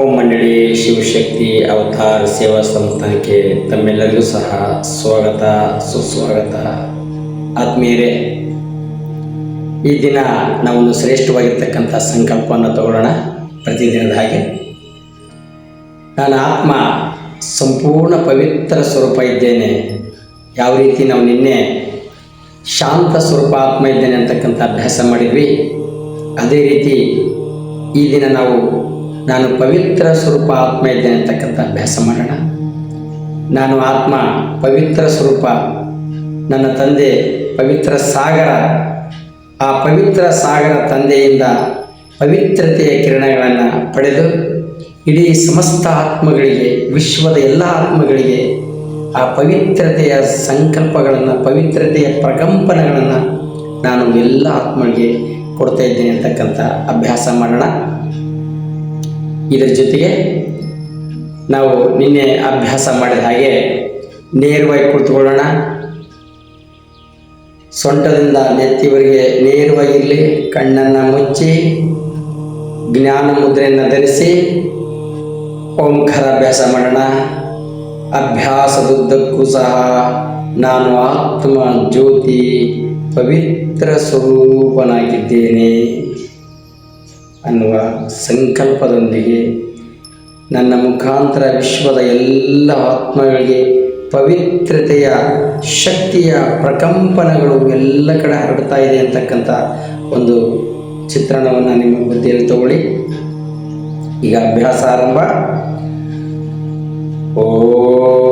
ಓಂ ಮಂಡಳಿ ಶಿವಶಕ್ತಿ ಅವತಾರ್ ಸೇವಾ ಸಂಸ್ಥಾನಕ್ಕೆ ತಮ್ಮೆಲ್ಲರಿಗೂ ಸಹ ಸ್ವಾಗತ, ಸುಸ್ವಾಗತ. ಆತ್ಮೀಯರೇ, ಈ ದಿನ ನಾವೊಂದು ಶ್ರೇಷ್ಠವಾಗಿರ್ತಕ್ಕಂಥ ಸಂಕಲ್ಪವನ್ನು ತಗೊಳ್ಳೋಣ ಪ್ರತಿದಿನದ ಹಾಗೆ. ನಾನು ಆತ್ಮ ಸಂಪೂರ್ಣ ಪವಿತ್ರ ಸ್ವರೂಪ ಇದ್ದೇನೆ. ಯಾವ ರೀತಿ ನಾವು ನಿನ್ನೆ ಶಾಂತ ಸ್ವರೂಪ ಆತ್ಮ ಇದ್ದೇನೆ ಅಂತಕ್ಕಂಥ ಅಭ್ಯಾಸ ಮಾಡಿದ್ವಿ, ಅದೇ ರೀತಿ ಈ ದಿನ ನಾವು, ನಾನು ಪವಿತ್ರ ಸ್ವರೂಪ ಆತ್ಮ ಇದ್ದೇನೆ ಅಂತಕ್ಕಂಥ ಅಭ್ಯಾಸ ಮಾಡೋಣ. ನಾನು ಆತ್ಮ ಪವಿತ್ರ ಸ್ವರೂಪ, ನನ್ನ ತಂದೆ ಪವಿತ್ರ ಸಾಗರ, ಆ ಪವಿತ್ರ ಸಾಗರ ತಂದೆಯಿಂದ ಪವಿತ್ರತೆಯ ಕಿರಣಗಳನ್ನು ಪಡೆದು ಇಡೀ ಸಮಸ್ತ ಆತ್ಮಗಳಿಗೆ, ವಿಶ್ವದ ಎಲ್ಲ ಆತ್ಮಗಳಿಗೆ ಆ ಪವಿತ್ರತೆಯ ಸಂಕಲ್ಪಗಳನ್ನು, ಪವಿತ್ರತೆಯ ಪ್ರಕಂಪನಗಳನ್ನು ನಾನು ಎಲ್ಲ ಆತ್ಮಗಳಿಗೆ ಕೊಡ್ತಾ ಇದ್ದೀನಿ ಅಂತಕ್ಕಂಥ ಅಭ್ಯಾಸ ಮಾಡೋಣ. ಇದರ ಜೊತೆಗೆ ನಾವು ನಿನ್ನೆ ಅಭ್ಯಾಸ ಮಾಡಿದ ಹಾಗೆ ನೇರವಾಗಿ ಕುಳಿತುಕೊಳ್ಳೋಣ. ಸೊಂಟದಿಂದ ನೆತ್ತಿವರೆಗೆ ನೇರವಾಗಿರಲಿ ಕಣ್ಣನ್ನು ಮುಚ್ಚಿ, ಜ್ಞಾನ ಮುದ್ರೆಯನ್ನು ಧರಿಸಿ, ಓಂಕಾರ ಅಭ್ಯಾಸ ಮಾಡೋಣ. ಅಭ್ಯಾಸದುದ್ದಕ್ಕೂ ಸಹ ನಾನು ಆತ್ಮ ಜ್ಯೋತಿ ಪವಿತ್ರ ಸ್ವರೂಪನಾಗಿದ್ದೇನೆ ಅನ್ನುವ ಸಂಕಲ್ಪದೊಂದಿಗೆ ನನ್ನ ಮುಖಾಂತರ ವಿಶ್ವದ ಎಲ್ಲ ಆತ್ಮಗಳಿಗೆ ಪವಿತ್ರತೆಯ, ಶಕ್ತಿಯ ಪ್ರಕಂಪನಗಳು ಎಲ್ಲ ಕಡೆ ಹರಡ್ತಾ ಇದೆ ಅಂತಕ್ಕಂಥ ಒಂದು ಚಿತ್ರಣವನ್ನು ನಿಮ್ಮ ಬುದ್ಧಿಯಲ್ಲಿ ತಗೊಳ್ಳಿ. ಈಗ ಅಭ್ಯಾಸ ಆರಂಭ. ॐ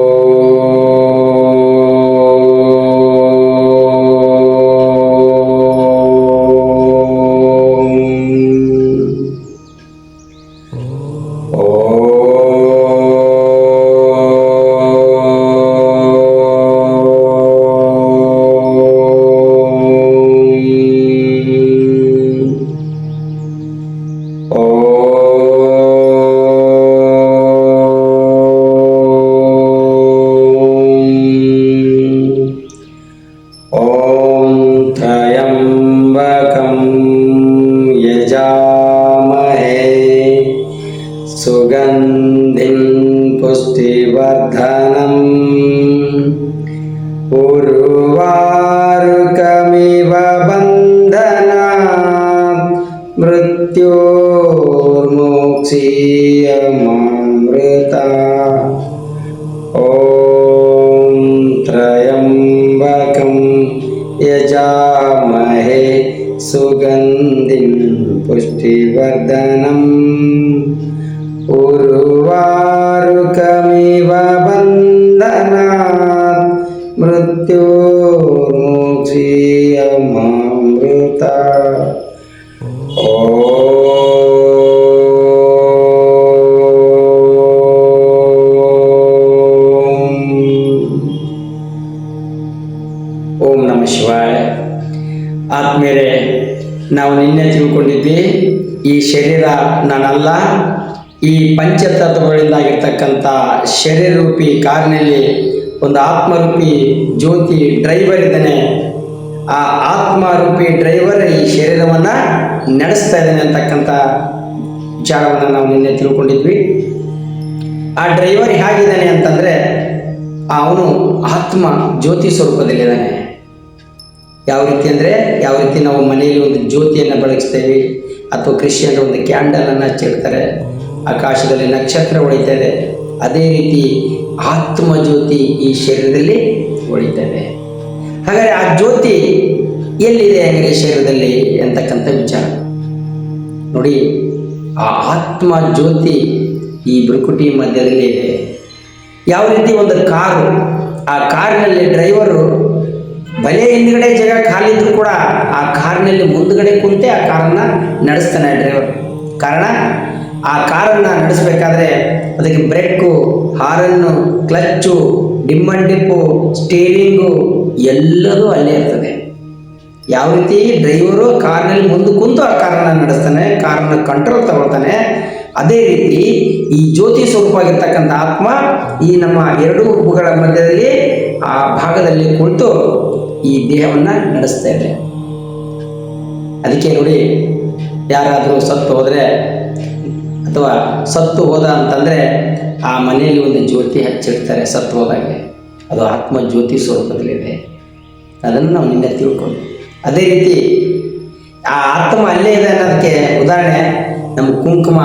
मृत्योर्मोक्षीयमामृता ॐ त्र्यम्बकं यजामहे सुगन्धिं पुष्टिवर्धनम्। उर्वारुकमिव बन्धनात् मृत्योर्मोक्षीयमामृता ನಾನಲ್ಲ, ಈ ಪಂಚತತ್ವಗಳಿಂದಾಗಿರ್ತಕ್ಕಂಥ ಶರೀರ ರೂಪಿ ಕಾರಿನಲ್ಲಿ ಒಂದು ಆತ್ಮರೂಪಿ ಜ್ಯೋತಿ ಡ್ರೈವರ್ ಇದ್ದಾನೆ. ಆ ಆತ್ಮರೂಪಿ ಡ್ರೈವರ್ ಈ ಶರೀರವನ್ನು ನಡೆಸ್ತಾ ಇದ್ದಾನೆ ಅಂತಕ್ಕಂಥ ವಿಚಾರವನ್ನು ನಾವು ನಿನ್ನೆ ತಿಳ್ಕೊಂಡಿದ್ವಿ. ಆ ಡ್ರೈವರ್ ಹೇಗಿದ್ದಾನೆ ಅಂತಂದರೆ, ಅವನು ಆತ್ಮ ಜ್ಯೋತಿ ಸ್ವರೂಪದಲ್ಲಿದ್ದಾನೆ. ಯಾವ ರೀತಿ ಅಂದರೆ, ಯಾವ ರೀತಿ ನಾವು ಮನೆಯಲ್ಲಿ ಒಂದು ಜ್ಯೋತಿಯನ್ನು ಬೆಳಗಿಸ್ತೇವೆ ಅಥವಾ ಕ್ರಿಶ್ಚಿಯನ್ ಒಂದು ಕ್ಯಾಂಡಲನ್ನು ಹಚ್ಚಿರ್ತಾರೆ ಆಕಾಶದಲ್ಲಿ ನಕ್ಷತ್ರ ಹೊಳಿತಾ ಅದೇ ರೀತಿ ಆತ್ಮ ಜ್ಯೋತಿ ಈ ಶರೀರದಲ್ಲಿ ಹೊಳಿತಾ ಇದೆ ಹಾಗಾದರೆ ಆ ಜ್ಯೋತಿ ಎಲ್ಲಿದೆ ಅಂದರೆ ಶರೀರದಲ್ಲಿ ಎಂತಕ್ಕಂಥ ವಿಚಾರ. ನೋಡಿ, ಆ ಆತ್ಮ ಜ್ಯೋತಿ ಈ ಬೃಕುಟಿ ಮಧ್ಯದಲ್ಲಿ ಇದೆ. ಯಾವ ರೀತಿ ಒಂದು ಕಾರು, ಆ ಕಾರಿನಲ್ಲಿ ಡ್ರೈವರು ಹಿಂದ್ಗಡೆ ಜಾಗ ಖಾಲಿದ್ರು ಕೂಡ ಆ ಕಾರಿನಲ್ಲಿ ಮುಂದ್ಗಡೆ ಕುಂತೆ ಆ ಕಾರನ್ನು ನಡೆಸ್ತಾನೆ ಡ್ರೈವರ್. ಕಾರಣ, ಆ ಕಾರನ್ನು ನಡೆಸಬೇಕಾದ್ರೆ ಅದಕ್ಕೆ brake, horn, clutch dim and dip, steering ಎಲ್ಲದೂ ಅಲ್ಲೇ ಇರ್ತದೆ. ಯಾವ ರೀತಿ ಡ್ರೈವರು ಕಾರಿನಲ್ಲಿ ಮುಂದೆ ಕುಂತು ಆ ಕಾರನ್ನು ನಡೆಸ್ತಾನೆ, ಕಾರನ್ನು ಕಂಟ್ರೋಲ್ ತಗೊಳ್ತಾನೆ, ಅದೇ ರೀತಿ ಈ ಜ್ಯೋತಿ ಸ್ವರೂಪವಾಗಿರ್ತಕ್ಕಂಥ ಆತ್ಮ ಈ ನಮ್ಮ ಎರಡು ಉಪ್ಪುಗಳ ಮಧ್ಯದಲ್ಲಿ ಆ ಭಾಗದಲ್ಲಿ ಕುಳಿತು ಈ ದೇಹವನ್ನು ನಡೆಸ್ತಾ ಇದೆ ಅದಕ್ಕೆ ನೋಡಿ, ಯಾರಾದರೂ ಸತ್ತು ಹೋದರೆ ಅಥವಾ ಸತ್ತು ಹೋದ ಅಂತಂದರೆ ಆ ಮನೆಯಲ್ಲಿ ಒಂದು ಜ್ಯೋತಿ ಹಚ್ಚಿಡ್ತಾರೆ ಸತ್ತು ಹೋದಾಗೆ. ಅದು ಆತ್ಮ ಜ್ಯೋತಿ ಸ್ವರೂಪದಲ್ಲಿದೆ. ಅದನ್ನು ನಾವು ನಿನ್ನೆ ತಿಳ್ಕೊಂಡು ಅದೇ ರೀತಿ ಆ ಆತ್ಮ ಅಲ್ಲೇ ಇದೆ ಅನ್ನೋದಕ್ಕೆ ಉದಾಹರಣೆ, ನಮ್ಮ ಕುಂಕುಮ,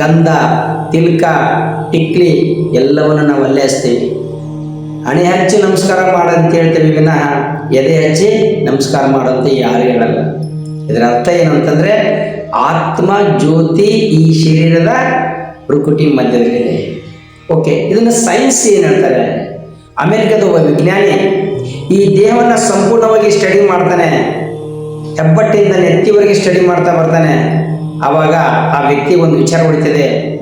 ಗಂಧ, ತಿಲ್ಕ, ಟಿಕ್ಲಿ ಎಲ್ಲವನ್ನು ನಾವು ಅಲ್ಲೇ ಹಚ್ತೀವಿ. ಹಣೆ ಹಚ್ಚಿ ನಮಸ್ಕಾರ ಮಾಡಂತ ಹೇಳ್ತೇವೆ ವಿನಃ ಎದೆ ಹಚ್ಚಿ ನಮಸ್ಕಾರ ಮಾಡುವಂತ ಯಾರು ಹೇಳಲ್ಲ. ಇದರ ಅರ್ಥ ಏನಂತಂದ್ರೆ, ಆತ್ಮ ಜ್ಯೋತಿ ಈ ಶರೀರದ ರುಕುಟಿ ಮಧ್ಯದಲ್ಲಿದೆ. ಓಕೆ ಇದನ್ನು ಸೈನ್ಸ್ ಏನು ಹೇಳ್ತಾರೆ? ಅಮೆರಿಕದ ಒಬ್ಬ ವಿಜ್ಞಾನಿ ಈ ದೇಹವನ್ನು ಸಂಪೂರ್ಣವಾಗಿ ಸ್ಟಡಿ ಮಾಡ್ತಾನೆ. ಹೆಬ್ಬಟ್ಟಿಂದ ನೆತ್ತಿವರೆಗೆ ಸ್ಟಡಿ ಮಾಡ್ತಾ ಬರ್ತಾನೆ. ಆವಾಗ ಆ ವ್ಯಕ್ತಿ ಒಂದು ವಿಚಾರ ಹೊಡಿತದೆ.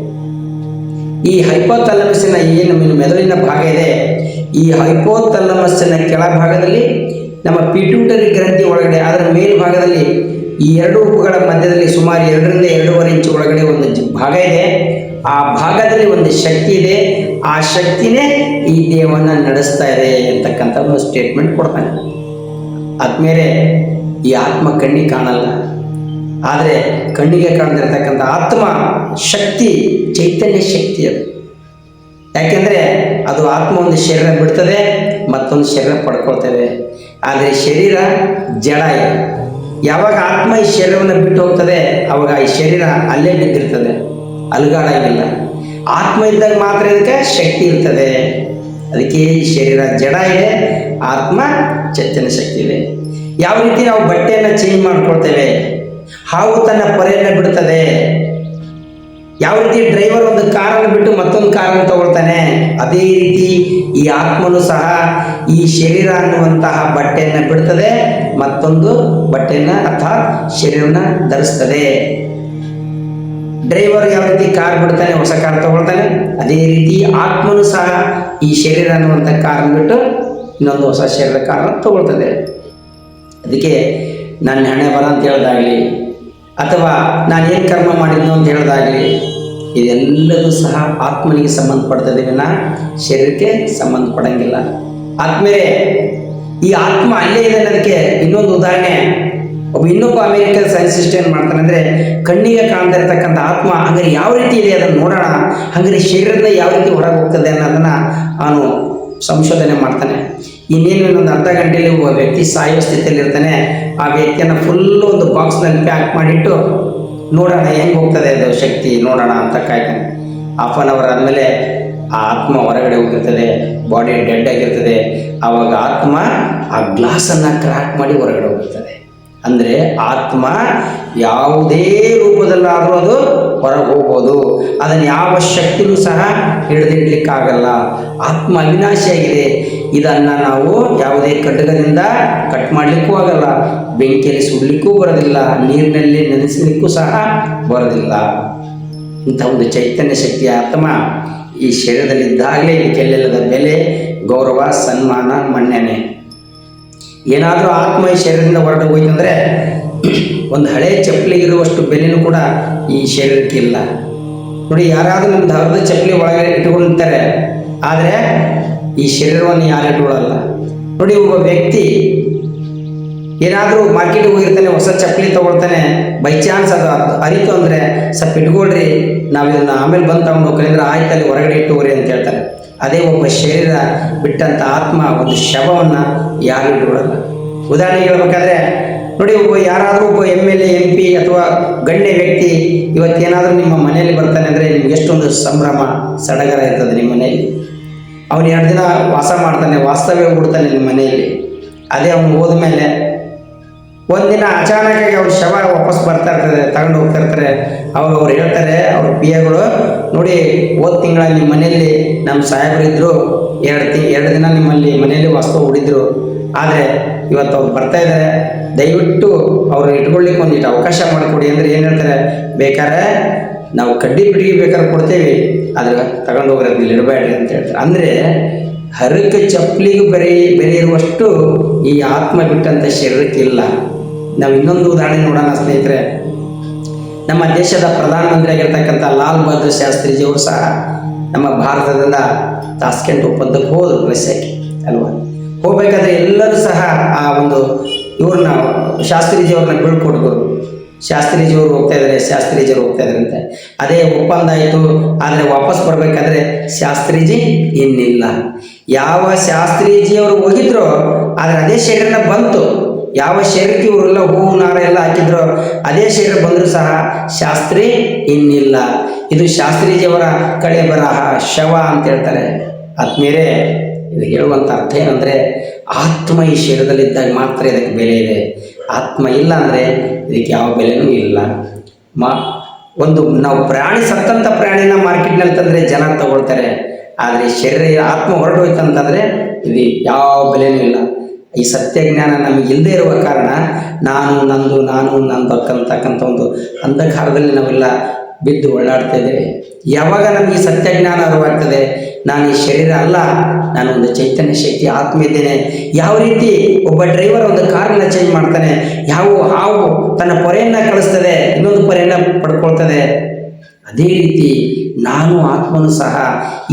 ಈ ಹೈಪೋಥಲಮಸ್ಸಿನ ಏನು ಮೆದುಳಿನ ಭಾಗ ಇದೆ. ಈ ಹೈಪೋಥಲಮಸ್ಸಿನ ಕೆಳಭಾಗದಲ್ಲಿ ನಮ್ಮ ಪಿಟ್ಯೂಟರಿ ಗ್ರಂಥಿ ಒಳಗಡೆ, ಅದರ ಮೇಲ್ಭಾಗದಲ್ಲಿ ಈ ಎರಡು ಉಪ್ಪುಗಳ ಮಧ್ಯದಲ್ಲಿ ಸುಮಾರು ಎರಡರಿಂದ ಎರಡೂವರೆ ಇಂಚು ಒಳಗಡೆ ಒಂದು ಭಾಗ ಇದೆ. ಆ ಭಾಗದಲ್ಲಿ ಒಂದು ಶಕ್ತಿ ಇದೆ. ಆ ಶಕ್ತಿನೇ ಈ ದೇಹವನ್ನು ನಡೆಸ್ತಾ ಇದೆ ಅಂತಕ್ಕಂಥ ಒಂದು ಸ್ಟೇಟ್ಮೆಂಟ್ ಕೊಡ್ತಾನೆ. ಆದ್ಮೇಲೆ ಈ ಆತ್ಮ ಕಣ್ಣಿಗೆ ಕಾಣಲ್ಲ. ಆದರೆ ಕಣ್ಣಿಗೆ ಕಾಣದಿರ್ತಕ್ಕಂಥ ಆತ್ಮ ಶಕ್ತಿ, ಚೈತನ್ಯ ಶಕ್ತಿ ಅದು. ಯಾಕೆಂದರೆ ಅದು ಆತ್ಮ ಒಂದು ಶರೀರ ಬಿಡ್ತದೆ ಮತ್ತೊಂದು ಶರೀರ ಪಡ್ಕೊಳ್ತೇವೆ. ಆದರೆ ಶರೀರ ಜಡ ಯಾವಾಗ ಆತ್ಮ ಈ ಶರೀರವನ್ನು ಬಿಟ್ಟು ಹೋಗ್ತದೆ, ಅವಾಗ ಈ ಶರೀರ ಅಲ್ಲೇ ಬಿದ್ದಿರ್ತದೆ. ಅಲುಗಾಡಂಗಿಲ್ಲ ಆತ್ಮ ಇದ್ದಾಗ ಮಾತ್ರ ಇದಕ್ಕೆ ಶಕ್ತಿ ಇರ್ತದೆ. ಅದಕ್ಕೆ ಈ ಶರೀರ ಜಡ ಇದೆ, ಆತ್ಮ ಚೈತನ್ಯ ಶಕ್ತಿ ಇದೆ. ಯಾವ ರೀತಿ ನಾವು ಬಟ್ಟೆಯನ್ನು ಚೇಂಜ್ ಮಾಡ್ಕೊಳ್ತೇವೆ? ಹಾವು ತನ್ನ ಪೊರೆಯನ್ನು ಬಿಡ್ತದೆ. ಯಾವ ರೀತಿ ಡ್ರೈವರ್ ಒಂದು ಕಾರನ್ನು ಬಿಟ್ಟು ಮತ್ತೊಂದು ಕಾರನ್ನು ತಗೊಳ್ತಾನೆ? ಅದೇ ರೀತಿ ಈ ಆತ್ಮನು ಸಹ ಈ ಶರೀರ ಅನ್ನುವಂತಹ ಬಟ್ಟೆಯನ್ನು ಬಿಡ್ತದೆ, ಮತ್ತೊಂದು ಬಟ್ಟೆಯನ್ನು ಅರ್ಥಾತ್ ಶರೀರನ ಧರಿಸ್ತದೆ. ಡ್ರೈವರ್ ಯಾವ ರೀತಿ ಕಾರ್ ಬಿಡ್ತಾನೆ, ಹೊಸ ಕಾರ್ ತಗೊಳ್ತಾನೆ, ಅದೇ ರೀತಿ ಆತ್ಮನು ಸಹ ಈ ಶರೀರ ಅನ್ನುವಂಥ ಕಾರನ್ನು ಬಿಟ್ಟು ಇನ್ನೊಂದು ಹೊಸ ಶರೀರ ಕಾರನ್ನು ತಗೊಳ್ತದೆ. ಅದಕ್ಕೆ ನನ್ನ ಹಣೆ ಬರ ಅಂತ ಹೇಳ್ದಾಗಲಿ ಅಥವಾ ನಾನು ಏನು ಕರ್ಮ ಮಾಡಿದ್ನೋ ಅಂತ ಹೇಳೋದಾಗಲಿ, ಇದೆಲ್ಲದೂ ಸಹ ಆತ್ಮನಿಗೆ ಸಂಬಂಧಪಡ್ತದೆ ವಿನ, ಶರೀರಕ್ಕೆ ಸಂಬಂಧಪಡಂಗಿಲ್ಲ. ಆದ್ಮೇಲೆ ಈ ಆತ್ಮ ಅಲ್ಲೇ ಇದೆ ಅನ್ನೋದಕ್ಕೆ ಇನ್ನೊಂದು ಉದಾಹರಣೆ. ಒಬ್ಬ ಇನ್ನೊಬ್ಬ ಅಮೇರಿಕನ್ ಸೈನ್ಸಿಸ್ಟ್ ಏನು ಮಾಡ್ತಾನೆ ಅಂದರೆ, ಕಣ್ಣಿಗೆ ಕಾಣ್ತಾ ಇರತಕ್ಕಂಥ ಆತ್ಮ ಹಂಗಾರೆ ಯಾವ ರೀತಿ ಇದೆ ಅದನ್ನು ನೋಡೋಣ, ಹಂಗಾರೆ ಶರೀರದಿಂದ ಯಾವ ರೀತಿ ಹೊರಗೆ ಹೋಗ್ತದೆ ಅನ್ನೋದನ್ನು ಅವನು ಸಂಶೋಧನೆ ಮಾಡ್ತಾನೆ. ಇನ್ನೇನು ಒಂದು ಅರ್ಧ ಗಂಟೆಯಲ್ಲಿ ಒಬ್ಬ ವ್ಯಕ್ತಿ ಸಾಯೋ ಸ್ಥಿತಿಯಲ್ಲಿ ಇರ್ತಾನೆ, ಆ ವ್ಯಕ್ತಿಯನ್ನು ಫುಲ್ ಒಂದು ಬಾಕ್ಸ್ನಲ್ಲಿ ಪ್ಯಾಕ್ ಮಾಡಿಟ್ಟು, ನೋಡೋಣ ಹೆಂಗೆ ಹೋಗ್ತದೆ ಅದು ಶಕ್ತಿ, ನೋಡೋಣ ಅಂತ ಕಾಯ್ತಾನೆ. ಹಾಫ್ ಆನ್ ಅವರ್ ಆದಮೇಲೆ ಆ ಆತ್ಮ ಹೊರಗಡೆ ಹೋಗಿರ್ತದೆ ಬಾಡಿ ಡೆಡ್ ಆಗಿರ್ತದೆ. ಆವಾಗ ಆತ್ಮ ಆ ಗ್ಲಾಸನ್ನು ಕ್ರ್ಯಾಕ್ ಮಾಡಿ ಹೊರಗಡೆ ಹೋಗಿರ್ತದೆ ಅಂದರೆ ಆತ್ಮ ಯಾವುದೇ ರೂಪದಲ್ಲಾದರೂ ಅದು ಹೊರಗೆ ಹೋಗ್ಬೋದು. ಅದನ್ನು ಯಾವ ಶಕ್ತಿಯೂ ಸಹ ಹಿಡಿದಿಡ್ಲಿಕ್ಕಾಗಲ್ಲ. ಆತ್ಮ ಅವಿನಾಶಿಯಾಗಿದೆ ಇದನ್ನು ನಾವು ಯಾವುದೇ ಖಡ್ಗದಿಂದ ಕಟ್ ಮಾಡಲಿಕ್ಕೂ ಆಗಲ್ಲ. ಬೆಂಕಿಯಲ್ಲಿ ಸುಡ್ಲಿಕ್ಕೂ ಬರೋದಿಲ್ಲ. ನೀರಿನಲ್ಲಿ ನೆನೆಸಲಿಕ್ಕೂ ಸಹ ಬರೋದಿಲ್ಲ. ಇಂಥ ಒಂದು ಚೈತನ್ಯ ಶಕ್ತಿಯ ಆತ್ಮ ಈ ಶರೀರದಲ್ಲಿದ್ದಾಗಲೇ ಕೆಲ್ಲೆಲ್ಲದ ಬೆಲೆ, ಗೌರವ, ಸನ್ಮಾನ, ಮನ್ನಣೆ. ಏನಾದರೂ ಆತ್ಮ ಈ ಶರೀರದಿಂದ ಹೊರಟು ಹೋಯ್ತಂದ್ರೆ ಒಂದು ಹಳೆ ಚಪ್ಪಲಿಗಿರುವಷ್ಟು ಬೆಲೆನೂ ಕೂಡ ಈ ಶರೀರಕ್ಕಿಲ್ಲ ನೋಡಿ, ಯಾರಾದರೂ ನಮ್ಮ ಧರ್ಮದ ಚಪ್ಪಲಿ ಒಳಗಡೆ ಇಟ್ಕೊಂಡಿರ್ತಾರೆ ಆದರೆ ಈ ಶರೀರವನ್ನು ಯಾರು ಇಟ್ಕೊಳ್ಳಲ್ಲ. ನೋಡಿ, ಒಬ್ಬ ವ್ಯಕ್ತಿ ಏನಾದರೂ ಮಾರ್ಕೆಟಿಗೆ ಹೋಗಿರ್ತಾನೆ, ಹೊಸ ಚಪ್ಪಲಿ ತೊಗೊಳ್ತಾನೆ ಬೈ ಚಾನ್ಸ್ ಅದು ಅರಿತು ಅಂದರೆ ಸ್ವಲ್ಪ ಇಟ್ಕೊಳ್ರಿ, ನಾವು ಇದನ್ನು ಆಮೇಲೆ ಬಂದು ತಗೊಂಡು ಹೋಗ್ರಿ ಆಯ್ತು, ಅಲ್ಲಿ ಹೊರಗಡೆ ಇಟ್ಟುವ್ರಿ ಅಂತ ಹೇಳ್ತಾರೆ. ಅದೇ ಒಬ್ಬ ಶರೀರ ಬಿಟ್ಟಂಥ ಆತ್ಮ, ಒಂದು ಶವವನ್ನು ಯಾರು ಇಟ್ಕೊಳ್ಳಲ್ಲ ಉದಾಹರಣೆಗೆ ಹೇಳ್ಬೇಕಾದ್ರೆ, ನೋಡಿ, ಒಬ್ಬ ಯಾರಾದರೂ ಒಬ್ಬ M L A M P ಅಥವಾ ಗಣ್ಯ ವ್ಯಕ್ತಿ ಇವತ್ತೇನಾದರೂ ನಿಮ್ಮ ಮನೆಯಲ್ಲಿ ಬರ್ತಾನೆ ಅಂದರೆ ನಿಮ್ಗೆ ಎಷ್ಟೊಂದು ಸಂಭ್ರಮ, ಸಡಗರ ಇರ್ತದೆ ನಿಮ್ಮ ಮನೆಯಲ್ಲಿ. ಅವನು ಎರಡು ದಿನ ವಾಸ ಮಾಡ್ತಾನೆ, ವಾಸ್ತವ್ಯ ಬಿಡ್ತಾನೆ ನಿಮ್ಮ ಮನೆಯಲ್ಲಿ. ಅದೇ ಅವನು ಹೋದ್ಮೇಲೆ ಒಂದಿನ ಅಚಾನಕಾಗಿ ಅವ್ರ ಶವ ವಾಪಸ್ ಬರ್ತಾ ಇರ್ತದೆ ತಗೊಂಡು ಹೋಗ್ತಾ ಇರ್ತಾರೆ. ಅವಾಗ ಅವ್ರು ಹೇಳ್ತಾರೆ, ಅವ್ರ ಪಿಯಗಳು, ನೋಡಿ, ಹೋದ ತಿಂಗಳ ನಿಮ್ಮ ಮನೆಯಲ್ಲಿ ನಮ್ಮ ಸಾಹೇಬರು ಇದ್ದರು ಎರಡು ತಿ, ಎರಡು ದಿನ ನಿಮ್ಮಲ್ಲಿ ಮನೆಯಲ್ಲಿ ವಾಸ್ತವ ಹೂಡಿದ್ರು. ಆದರೆ ಇವತ್ತು ಅವ್ರು ಬರ್ತಾ ಇದ್ದಾರೆ ದಯವಿಟ್ಟು ಅವ್ರು ಇಟ್ಕೊಳ್ಳಿಕ್ಕೆ ಒಂದಿಟ್ಟು ಅವಕಾಶ ಮಾಡಿಕೊಡಿ. ಅಂದರೆ ಏನು ಹೇಳ್ತಾರೆ, ಬೇಕಾದ್ರೆ ನಾವು ಕಡ್ಡಿ ಬಿಡಿಗೆ ಬೇಕಾದ್ರೆ ಕೊಡ್ತೇವೆ ಅದ್ರ ತಗೊಂಡು ಹೋಗ್ರೆ ಇಲ್ಲಿ ಇಡಬೇಡ್ರಿ ಅಂತ ಹೇಳ್ತಾರೆ. ಅಂದರೆ ಹರಕ ಚಪ್ಪಲಿಗೆ ಬೆರೆ ಬೆರೆ ಇರುವಷ್ಟು ಈ ಆತ್ಮ ಬಿಟ್ಟಂಥ ಶರೀರಕ್ಕೆ ಇಲ್ಲ. ನಾವು ಇನ್ನೊಂದು ಉದಾಹರಣೆ ನೋಡೋಣ ಸ್ನೇಹಿತರೆ. ನಮ್ಮ ದೇಶದ ಪ್ರಧಾನಮಂತ್ರಿ ಆಗಿರ್ತಕ್ಕಂಥ ಲಾಲ್ ಬಹದ್ದೂರ್ ಶಾಸ್ತ್ರಿಜಿಯವರು ಸಹ ನಮ್ಮ ಭಾರತದಿಂದ ತಾಸ್ಕೆಂಟ್ ಒಪ್ಪಂದಕ್ಕೆ ಹೋದರು ರಷ್ಯಾಕ್ಕೆ ಅಲ್ವಾ? ಹೋಗ್ಬೇಕಾದ್ರೆ ಎಲ್ಲರೂ ಸಹ ಆ ಒಂದು ಇವ್ರನ್ನ, ಶಾಸ್ತ್ರಿಜಿಯವ್ರನ್ನ ಬೀಳ್ಕೊಟ್ಟಿದ್ರು ಶಾಸ್ತ್ರೀಜಿಯವರು ಹೋಗ್ತಾ ಇದ್ದಾರೆ ಶಾಸ್ತ್ರೀಜಿಯವರು ಹೋಗ್ತಾ ಇದ್ದಾರಂತೆ ಅದೇ ಒಪ್ಪಂದ ಆಯಿತು, ಆದರೆ ವಾಪಸ್ ಬರಬೇಕಾದ್ರೆ ಶಾಸ್ತ್ರೀಜಿ ಇನ್ನಿಲ್ಲ. ಯಾವ ಶಾಸ್ತ್ರೀಜಿಯವರು ಹೋಗಿದ್ರು, ಆದರೆ ಅದೇ ಶರೀರನ ಬಂತು. ಯಾವ ಶರೀರಕ್ಕೆ ಇವರೆಲ್ಲ ಹೂವು, ನಾರ ಎಲ್ಲ ಹಾಕಿದ್ರು, ಅದೇ ಶರೀರ ಬಂದರೂ ಸಹ ಶಾಸ್ತ್ರಿ ಇನ್ನಿಲ್ಲ. ಇದು ಶಾಸ್ತ್ರೀಜಿಯವರ ಕಳೆ ಬರಹ, ಶವ ಅಂತ ಹೇಳ್ತಾರೆ. ಆದ್ಮೇಲೆ ಇದು ಹೇಳುವಂಥ ಅರ್ಥ ಏನಂದರೆ, ಆತ್ಮ ಈ ಶರೀರದಲ್ಲಿದ್ದಾಗ ಮಾತ್ರ ಇದಕ್ಕೆ ಬೆಲೆ ಇದೆ. ಆತ್ಮ ಇಲ್ಲ ಅಂದರೆ ಇದಕ್ಕೆ ಯಾವ ಬೆಲೆನೂ ಇಲ್ಲ. ಮಾ, ಒಂದು ನಾವು ಪ್ರಾಣಿ ಸತ್ತಂಥ ಪ್ರಾಣಿನ ಮಾರ್ಕೆಟ್ನಲ್ಲಿ ತಂದರೆ ಜನ ತಗೊಳ್ತಾರೆ. ಆದರೆ ಶರೀರ ಆತ್ಮ ಹೊರಟೋಯ್ತು ಅಂತಂದರೆ ಇದು ಯಾವ ಬೆಲೆನೂ ಇಲ್ಲ. ಈ ಸತ್ಯಜ್ಞಾನ ನಮಗೆ ಇಲ್ಲದೆ ಇರುವ ಕಾರಣ ನಾನು, ನಂದು ನಾನು, ನಂದು ಅಕ್ಕಂತಕ್ಕಂಥ ಒಂದು ಅಂಧಕಾರದಲ್ಲಿ ನಾವೆಲ್ಲ ಬಿದ್ದು ಓಡಾಡ್ತಾ ಇದ್ದೇವೆ. ಯಾವಾಗ ನಮಗೆ ಸತ್ಯಜ್ಞಾನ ಸತ್ಯ ಜ್ಞಾನ ಅರಿವಾಗ್ತದೆ? ನಾನು ಈ ಶರೀರ ಅಲ್ಲ, ನಾನು ಒಂದು ಚೈತನ್ಯ ಶಕ್ತಿ ಆತ್ಮ ಇದ್ದೇನೆ ಯಾವ ರೀತಿ ಒಬ್ಬ ಡ್ರೈವರ್ ಒಂದು ಕಾರನ್ನ ಚೇಂಜ್ ಮಾಡ್ತಾನೆ, ಯಾವ ಹಾವು ತನ್ನ ಪೊರೆಯನ್ನು ಕಳಿಸ್ತದೆ, ಇನ್ನೊಂದು ಪೊರೆಯನ್ನು ಪಡ್ಕೊಳ್ತದೆ. ಅದೇ ರೀತಿ ನಾನು ಆತ್ಮನು ಸಹ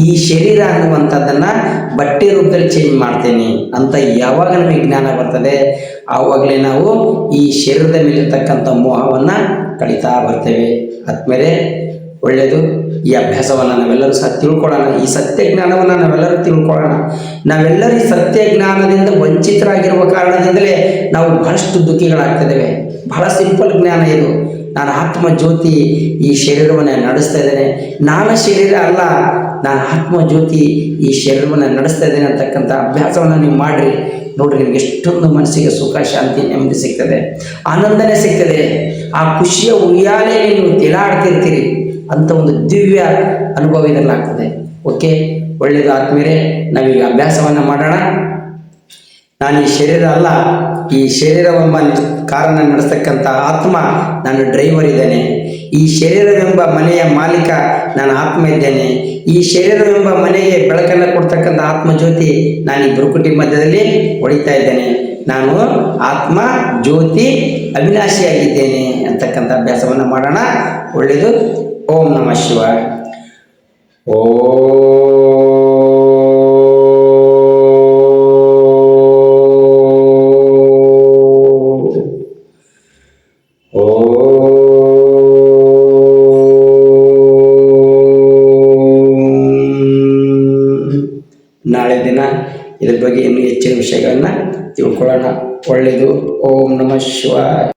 ಈ ಶರೀರ ಅನ್ನುವಂಥದ್ದನ್ನು ಬಟ್ಟೆ ರೂಪದಲ್ಲಿ ಚೇಂಜ್ ಮಾಡ್ತೇನೆ ಅಂತ ಯಾವಾಗ ನಮಗೆ ಜ್ಞಾನ ಬರ್ತದೆ, ಆವಾಗಲೇ ನಾವು ಈ ಶರೀರದ ಮೇಲಿರ್ತಕ್ಕಂಥ ಮೋಹವನ್ನು ಕಳೀತಾ ಬರ್ತೇವೆ. ಆದ್ಮೇಲೆ ಒಳ್ಳೆಯದು ಈ ಅಭ್ಯಾಸವನ್ನು ನಾವೆಲ್ಲರೂ ಸಹ ತಿಳ್ಕೊಳ್ಳೋಣ. ಈ ಸತ್ಯ ಜ್ಞಾನವನ್ನು ನಾವೆಲ್ಲರೂ ತಿಳ್ಕೊಳ್ಳೋಣ. ನಾವೆಲ್ಲರೂ ಈ ಸತ್ಯ ಜ್ಞಾನದಿಂದ ವಂಚಿತರಾಗಿರುವ ಕಾರಣದಿಂದಲೇ ನಾವು ಬಹಳಷ್ಟು ದುಃಖಿಗಳಾಗ್ತಿದ್ದೇವೆ. ಬಹಳ ಸಿಂಪಲ್ ಜ್ಞಾನ ಇದು. ನಾನು ಆತ್ಮ ಜ್ಯೋತಿ ಈ ಶರೀರವನ್ನು ನಡೆಸ್ತಾ ಇದ್ದೇನೆ. ನಾನು ಶರೀರ ಅಲ್ಲ, ನಾನು ಆತ್ಮ ಜ್ಯೋತಿ ಈ ಶರೀರವನ್ನು ನಡೆಸ್ತಾ ಇದ್ದೇನೆ ಅಂತಕ್ಕಂಥ ಅಭ್ಯಾಸವನ್ನು ನೀವು ಮಾಡಿರಿ. ನೋಡ್ರಿ ನಿಮ್ಗೆ ಎಷ್ಟೊಂದು ಮನಸ್ಸಿಗೆ ಸುಖ, ಶಾಂತಿ, ನೆಮ್ಮದಿ ಸಿಗ್ತದೆ. ಆನಂದನೇ ಸಿಗ್ತದೆ. ಆ ಖುಷಿಯ ಉಯ್ಯಾಲೆಯಲ್ಲಿ ನೀವು ತೇಲಾಡ್ತಿರ್ತೀರಿ. ಅಂತ ಒಂದು ದಿವ್ಯ ಅನುಭವ ಇದರಲ್ಲಿ ಆಗ್ತದೆ ಓಕೆ? ಒಳ್ಳೆಯದು ಆದ್ಮೇಲೆ ನಾವೀಗ ಅಭ್ಯಾಸವನ್ನು ಮಾಡೋಣ. ನಾನು ಈ ಶರೀರ ಅಲ್ಲ, ಈ ಶರೀರವೆಂಬ ಕಾರನ್ನು ನಡೆಸ್ತಕ್ಕಂಥ ಆತ್ಮ ನಾನು ಡ್ರೈವರ್ ಇದ್ದೇನೆ. ಈ ಶರೀರವೆಂಬ ಮನೆಯ ಮಾಲೀಕ ನಾನು ಆತ್ಮ ಇದ್ದೇನೆ. ಈ ಶರೀರವೆಂಬ ಮನೆಗೆ ಬೆಳಕನ್ನು ಕೊಡ್ತಕ್ಕಂಥ ಆತ್ಮ ಜ್ಯೋತಿ ನಾನು ಈ ಬುರುಕುಟಿ ಮಧ್ಯದಲ್ಲಿ ಹೊಡಿತಾ ಇದ್ದೇನೆ. ನಾನು ಆತ್ಮ ಜ್ಯೋತಿ ಅವಿನಾಶಿಯಾಗಿದ್ದೇನೆ ಅಂತಕ್ಕಂಥ ಅಭ್ಯಾಸವನ್ನು ಮಾಡೋಣ. ಒಳ್ಳೆಯದು ಓಂ ನಮಃ ಶಿವಾಯ. ಓ ನಾಳೆ ದಿನ ಇದ್ರ ಬಗ್ಗೆ ಇನ್ನೂ ಹೆಚ್ಚಿನ ವಿಷಯಗಳನ್ನು ತಿಳ್ಕೊಳ್ಳೋಣ. ಒಳ್ಳೆಯದು. ಓಂ ನಮಃ ಶಿವಾಯ.